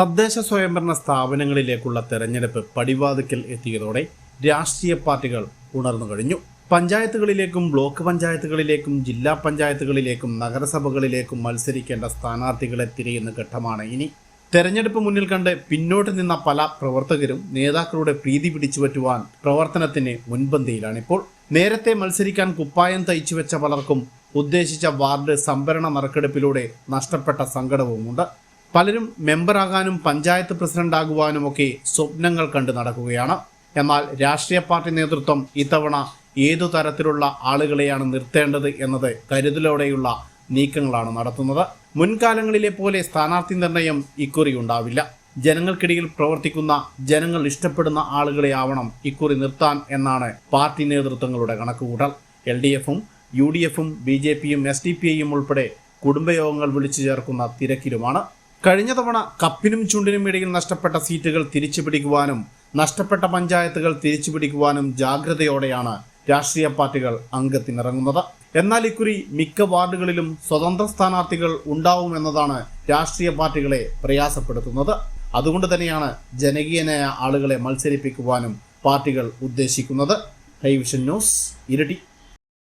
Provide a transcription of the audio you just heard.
തദ്ദേശ സ്വയംഭരണ സ്ഥാപനങ്ങളിലേക്കുള്ള തെരഞ്ഞെടുപ്പ് പടിവാതിക്കൽ എത്തിയതോടെ രാഷ്ട്രീയ പാർട്ടികൾ ഉണർന്നു കഴിഞ്ഞു. പഞ്ചായത്തുകളിലേക്കും ബ്ലോക്ക് പഞ്ചായത്തുകളിലേക്കും ജില്ലാ പഞ്ചായത്തുകളിലേക്കും നഗരസഭകളിലേക്കും മത്സരിക്കേണ്ട സ്ഥാനാർത്ഥികളെ തിരയുന്ന ഘട്ടമാണ് ഇനി. തെരഞ്ഞെടുപ്പ് മുന്നിൽ കണ്ട് പിന്നോട്ട് നിന്ന പല പ്രവർത്തകരും നേതാക്കളുടെ പ്രീതി പിടിച്ചുപറ്റുവാൻ പ്രവർത്തനത്തിന് മുൻപന്തിയിലാണിപ്പോൾ. നേരത്തെ മത്സരിക്കാൻ കുപ്പായം തയ്ച്ചു വെച്ച പലർക്കും ഉദ്ദേശിച്ച വാർഡ് സംഭരണ നറുക്കെടുപ്പിലൂടെ നഷ്ടപ്പെട്ട സങ്കടവുമുണ്ട്. പലരും മെമ്പറാകാനും പഞ്ചായത്ത് പ്രസിഡന്റാകുവാനുമൊക്കെ സ്വപ്നങ്ങൾ കണ്ട് നടക്കുകയാണ്. എന്നാൽ രാഷ്ട്രീയ പാർട്ടി നേതൃത്വം ഇത്തവണ ഏതു തരത്തിലുള്ള ആളുകളെയാണ് നിർത്തേണ്ടത് എന്നത് കരുതലോടെയുള്ള നീക്കങ്ങളാണ് നടത്തുന്നത്. മുൻകാലങ്ങളിലെ പോലെ സ്ഥാനാർത്ഥി നിർണയം ഇക്കുറി ഉണ്ടാവില്ല. ജനങ്ങൾക്കിടയിൽ പ്രവർത്തിക്കുന്ന ജനങ്ങൾ ഇഷ്ടപ്പെടുന്ന ആളുകളെ ആവണം ഇക്കുറി നിർത്താൻ എന്നാണ് പാർട്ടി നേതൃത്വങ്ങളുടെ കണക്കുകൂട്ടൽ. എൽ ഡി എഫും യു ഡി എഫും ബി ജെ പിയും എസ് ഡി പി ഐയും ഉൾപ്പെടെ കുടുംബയോഗങ്ങൾ വിളിച്ചു ചേർക്കുന്ന തിരക്കിലുമാണ്. കഴിഞ്ഞ തവണ കപ്പിനും ചുണ്ടിനും ഇടയിൽ നഷ്ടപ്പെട്ട സീറ്റുകൾ തിരിച്ചു പിടിക്കുവാനും നഷ്ടപ്പെട്ട പഞ്ചായത്തുകൾ തിരിച്ചു പിടിക്കുവാനും ജാഗ്രതയോടെയാണ് രാഷ്ട്രീയ പാർട്ടികൾ അംഗത്തിനിറങ്ങുന്നത്. എന്നാൽ ഇക്കുറി മിക്ക വാർഡുകളിലും സ്വതന്ത്ര സ്ഥാനാർത്ഥികൾ ഉണ്ടാവുമെന്നതാണ് രാഷ്ട്രീയ പാർട്ടികളെ പ്രയാസപ്പെടുത്തുന്നത്. അതുകൊണ്ട് തന്നെയാണ് ജനകീയനായ ആളുകളെ മത്സരിപ്പിക്കുവാനും പാർട്ടികൾ ഉദ്ദേശിക്കുന്നത്. ഹൈവിഷൻ ന്യൂസ് ഇരട്ടി.